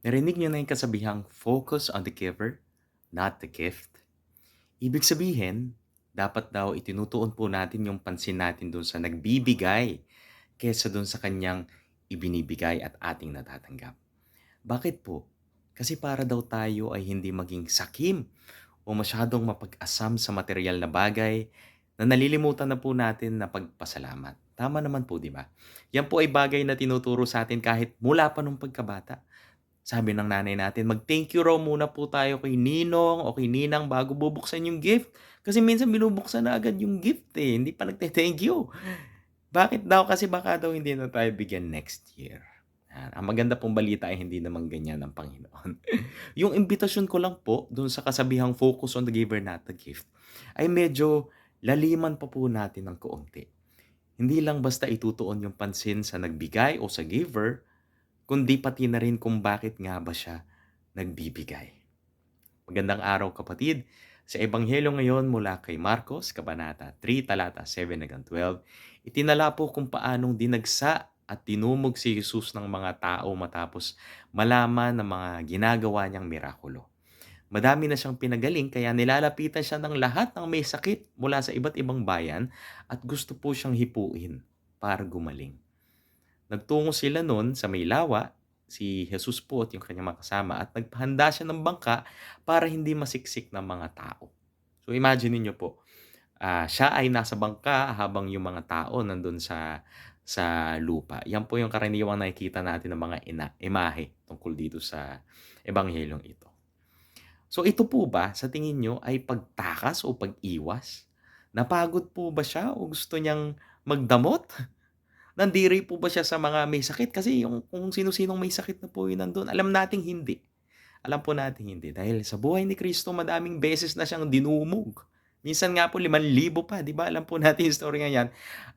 Narinig niyo na yung kasabihang focus on the giver, not the gift? Ibig sabihin, dapat daw itinutuon po natin yung pansin natin dun sa nagbibigay kesa dun sa kanyang ibinibigay at ating natatanggap. Bakit po? Kasi para daw tayo ay hindi maging sakim o masyadong mapag-asam sa material na bagay na nalilimutan na po natin na pagpasalamat. Tama naman po, di ba? Yan po ay bagay na tinuturo sa atin kahit mula pa nung pagkabata. Sabi ng nanay natin, mag-thank you raw muna po tayo kay Ninong o kay Ninang bago bubuksan yung gift. Kasi minsan binubuksan na agad yung gift eh, hindi pa nagte-thank you. Bakit daw? Kasi baka daw hindi na tayo bigyan next year. Ang maganda pong balita ay hindi naman ganyan ng Panginoon. yung imbitasyon ko lang po dun sa kasabihang focus on the giver not the gift ay medyo laliman pa po natin ng kaunti. Hindi lang basta itutuon yung pansin sa nagbigay o sa giver, kundi pati na rin kung bakit nga ba siya nagbibigay. Magandang araw kapatid. Sa Ebanghelyo ngayon mula kay Marcos, Kabanata 3, talata 7 hanggang 12, itinala po kung paanong dinagsa at tinumog si Jesus ng mga tao matapos malaman ng mga ginagawa niyang mirakulo. Madami na siyang pinagaling kaya nilalapitan siya ng lahat ng may sakit mula sa iba't ibang bayan at gusto po siyang hipuin para gumaling. Nagtungo sila noon sa may lawa, si Jesus po at yung kanyang mga kasama at nagpahanda siya ng bangka para hindi masiksik ng mga tao. So imagine niyo po, ah, siya ay nasa bangka habang yung mga tao nandun sa sa lupa. Yan po yung karaniwang nakikita natin ng mga ina, imahe tungkol dito sa ebanghelyong ito. So ito po ba sa tingin nyo ay pagtakas o pag-iwas? Napagod po ba siya o gusto niyang magdamot? Nandiri po ba siya sa mga may sakit? Kasi yung kung sino-sinong may sakit na po yun nandun, alam nating hindi. Alam po nating hindi. Dahil sa buhay ni Kristo, madaming beses na siyang dinumog. Minsan nga po, liman libo pa. Di ba? Alam po natin yung story yan.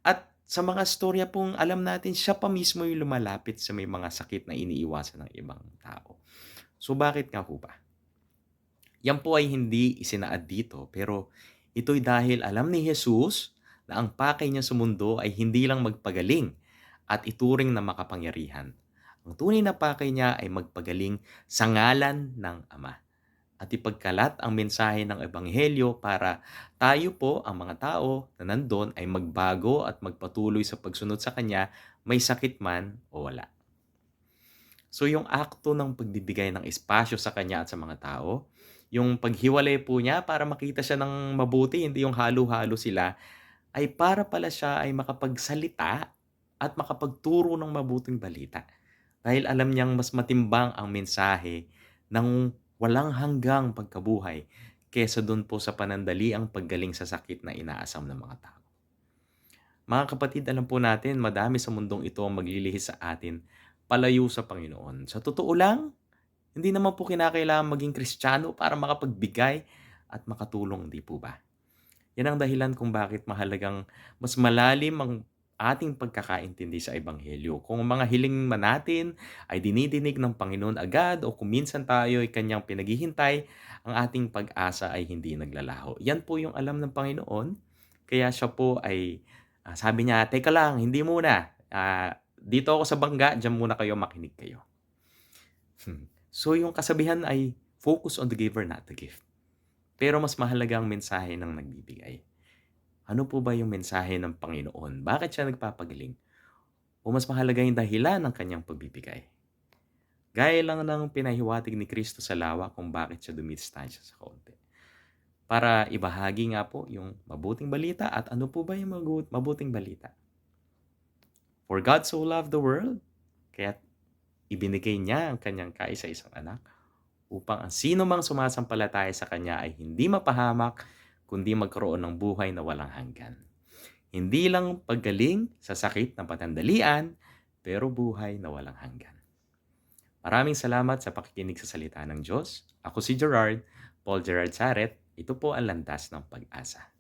At sa mga storya pong alam natin, siya pa mismo yung lumalapit sa may mga sakit na iniiwasan ng ibang tao. So bakit nga po ba? Yan po ay hindi isinaad dito, pero ito'y dahil alam ni Jesus na ang pakay niya sa mundo ay hindi lang magpagaling at ituring na makapangyarihan. Ang tunay na pakay niya ay magpagaling sa ngalan ng Ama at ipagkalat ang mensahe ng Ebanghelyo para tayo po, ang mga tao na nandun, ay magbago at magpatuloy sa pagsunod sa Kanya, may sakit man o wala. So yung akto ng pagbibigay ng espasyo sa Kanya at sa mga tao, yung paghiwalay po niya para makita siya ng mabuti, hindi yung halo-halo sila, ay para pala siya ay makapagsalita at makapagturo ng mabuting balita. Dahil alam niyang mas matimbang ang mensahe ng walang hanggang pagkabuhay kesa doon po sa panandali ang paggaling sa sakit na inaasam ng mga tao. Mga kapatid, alam po natin, madami sa mundong ito ang maglilihis sa atin palayo sa Panginoon. Sa totoo lang, hindi naman po kinakailangan maging kristyano para makapagbigay at makatulong, di po ba? Yan ang dahilan kung bakit mahalagang mas malalim ang ating pagkakaintindi sa Ebanghelyo. Kung ang mga hiling man natin ay dinidinig ng Panginoon agad o kung minsan tayo ay kanyang pinaghihintay, ang ating pag-asa ay hindi naglalaho. Yan po yung alam ng Panginoon. Kaya siya po ay, ah, sabi niya, teka lang, hindi muna. Ah, dito ako sa bangga, dyan muna kayo, makinig kayo. Hmm. So yung kasabihan ay focus on the giver, not the gift. Pero mas mahalaga ang mensahe ng nagbibigay. Ano po ba yung mensahe ng Panginoon? Bakit siya nagpapagaling? O mas mahalaga yung dahilan ng kanyang pagbibigay? Gaya lang ng pinahiwatig ni Kristo sa lawa kung bakit siya dumistansya sa kaunti. Para ibahagi nga po yung mabuting balita at ano po ba yung mabuting balita? For God so loved the world, kaya ibinigay niya ang kanyang kaisa-isang anak upang ang sino mang sumasampalataya sa kanya ay hindi mapahamak kundi magkaroon ng buhay na walang hanggan. Hindi lang paggaling sa sakit ng patandalian, pero buhay na walang hanggan. Maraming salamat sa pakikinig sa salita ng Diyos. Ako si Gerard, Paul Gerard Saret. Ito po ang landas ng pag-asa.